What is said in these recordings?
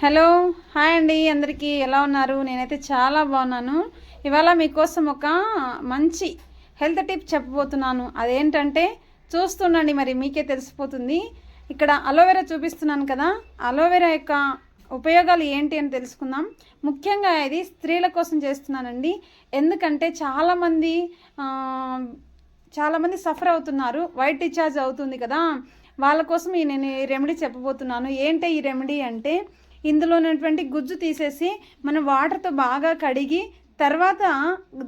Hello hi అండి అందరికీ ఎలా ఉన్నారు? నేనైతే చాలా బాగున్నాను. ఇవాళ మీకోసం ఒక మంచి హెల్త్ టిప్ చెప్పబోతున్నాను. అదేంటంటే చూస్తుండండి మరి మీకే తెలిసిపోతుంది. ఇక్కడ అలోవెరా చూపిస్తున్నాను కదా అలోవెరా యొక్క ఉపయోగాలు ఏంటి అని తెలుసుకుందాం. ముఖ్యంగా ఇది స్త్రీల కోసం చేస్తున్నానండి. ఎందుకంటే చాలామంది చాలామంది సఫర్ అవుతున్నారు. వైట్ డిశ్చార్జ్ అవుతుంది కదా. వాళ్ళ కోసం ఈ నేను ఈ రెమెడీ చెప్పబోతున్నాను. ఏంటి ఈ రెమెడీ అంటే ఇందులో ఉన్నటువంటి గుజ్జు తీసేసి మనం వాటర్తో బాగా కడిగి తర్వాత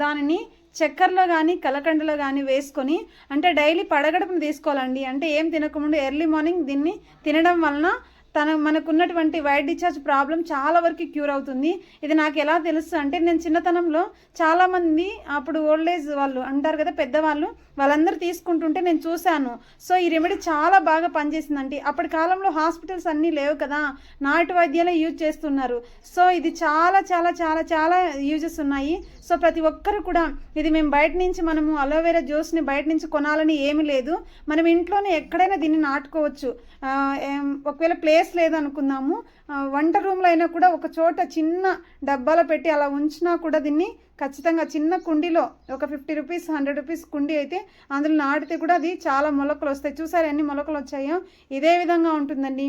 దానిని చక్కెరలో కానీ కలకండలో కానీ వేసుకొని అంటే డైలీ పడగడపును తీసుకోవాలండి. అంటే ఏం తినకముందు ఎర్లీ మార్నింగ్ దీన్ని తినడం వలన తన మనకున్నటువంటి వైట్ డిశ్చార్జ్ ప్రాబ్లం చాలా వరకు క్యూర్ అవుతుంది. ఇది నాకు ఎలా తెలుసు అంటే నేను చిన్నతనంలో చాలామంది అప్పుడు ఓల్డ్ ఏజ్ వాళ్ళు అంటారు కదా పెద్దవాళ్ళు వాళ్ళందరూ తీసుకుంటుంటే నేను చూశాను. సో ఈ రెమెడీ చాలా బాగా పనిచేసిందండి. అప్పటి కాలంలో హాస్పిటల్స్ అన్నీ లేవు కదా నాటు వైద్యాలే యూజ్ చేస్తున్నారు. సో ఇది చాలా చాలా చాలా చాలా యూజెస్ ఉన్నాయి. సో ప్రతి ఒక్కరు కూడా ఇది మేము బయట నుంచి మనము అలోవెరా జ్యూస్ని బయట నుంచి కొనాలని ఏమీ లేదు. మనం ఇంట్లోనే ఎక్కడైనా దీన్ని నాటుకోవచ్చు. ఒకవేళ ప్లే ప్లేస్ లేదనుకుందాము వంట రూమ్లో అయినా కూడా ఒక చోట చిన్న డబ్బాలో పెట్టి అలా ఉంచినా కూడా దీన్ని ఖచ్చితంగా చిన్న కుండీలో ఒక ఫిఫ్టీ రూపీస్ హండ్రెడ్ రూపీస్ కుండీ అయితే అందులో నాటితే కూడా అది చాలా మొలకలు వస్తాయి. చూసారు ఎన్ని మొలకలు వచ్చాయో? ఇదే విధంగా ఉంటుందండి.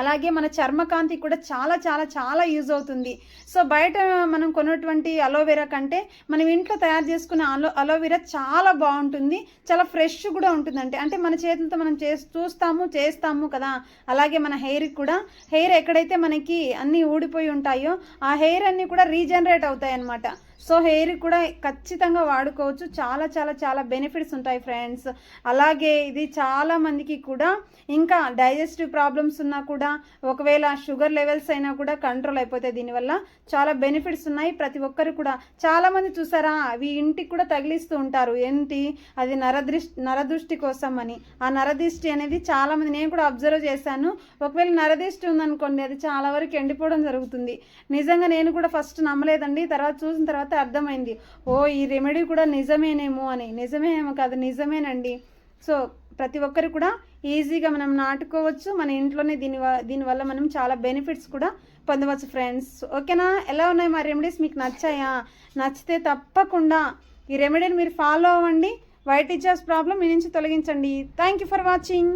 అలాగే మన చర్మకాంతి కూడా చాలా చాలా చాలా యూజ్ అవుతుంది. సో బయట మనం కొన్నటువంటి అలోవెరా కంటే మనం ఇంట్లో తయారు చేసుకున్న అలో అలోవెరా చాలా బాగుంటుంది. చాలా ఫ్రెష్ కూడా ఉంటుందంటే అంటే మన చేతులతో మనం చే చూస్తాము చేస్తాము కదా. అలాగే మన హెయిర్కి కూడా. హెయిర్ ఎక్కడైతే మనకి అన్నీ ఊడిపోయి ఉంటాయో ఆ హెయిర్ అన్నీ కూడా రీజనరేట్ అవుతాయి అన్నమాట సో హెయిర్ కూడా ఖచ్చితంగా వాడుకోవచ్చు. చాలా చాలా చాలా బెనిఫిట్స్ ఉంటాయి ఫ్రెండ్స్. అలాగే ఇది చాలా మందికి కూడా ఇంకా డైజెస్టివ్ ప్రాబ్లమ్స్ ఉన్నా కూడా ఒకవేళ షుగర్ లెవెల్స్ అయినా కూడా కంట్రోల్ అయిపోతాయి. దీనివల్ల చాలా బెనిఫిట్స్ ఉన్నాయి. ప్రతి ఒక్కరు కూడా చాలామంది చూసారా? అవి ఇంటికి కూడా తగిలిస్తూ ఉంటారు. ఏంటి? అది నరదృష్టి నరదృష్టి కోసం అని. ఆ నరదృష్టి అనేది చాలామంది నేను కూడా అబ్జర్వ్ చేశాను. ఒకవేళ నరదృష్టి ఉందనుకోండి అది చాలా వరకు ఎండిపోవడం జరుగుతుంది. నిజంగా నేను కూడా ఫస్ట్ నమ్మలేదండి. తర్వాత చూసిన తర్వాత అర్థమైంది. ఓ ఈ రెమెడీ కూడా నిజమేనేమో అని. నిజమేమో కాదు నిజమేనండి. సో ప్రతి ఒక్కరు కూడా ఈజీగా మనం నాటుకోవచ్చు. మన ఇంట్లోనే దీని దీనివల్ల మనం చాలా బెనిఫిట్స్ కూడా పొందవచ్చు ఫ్రెండ్స్. ఓకేనా? ఎలా ఉన్నాయి మా రెమెడీస్? మీకు నచ్చాయా? నచ్చితే తప్పకుండా ఈ రెమెడీని మీరు ఫాలో అవ్వండి. వైట్ ఇచ్చాస్ ప్రాబ్లం మీ నుంచి తొలగించండి. Thank you for watching.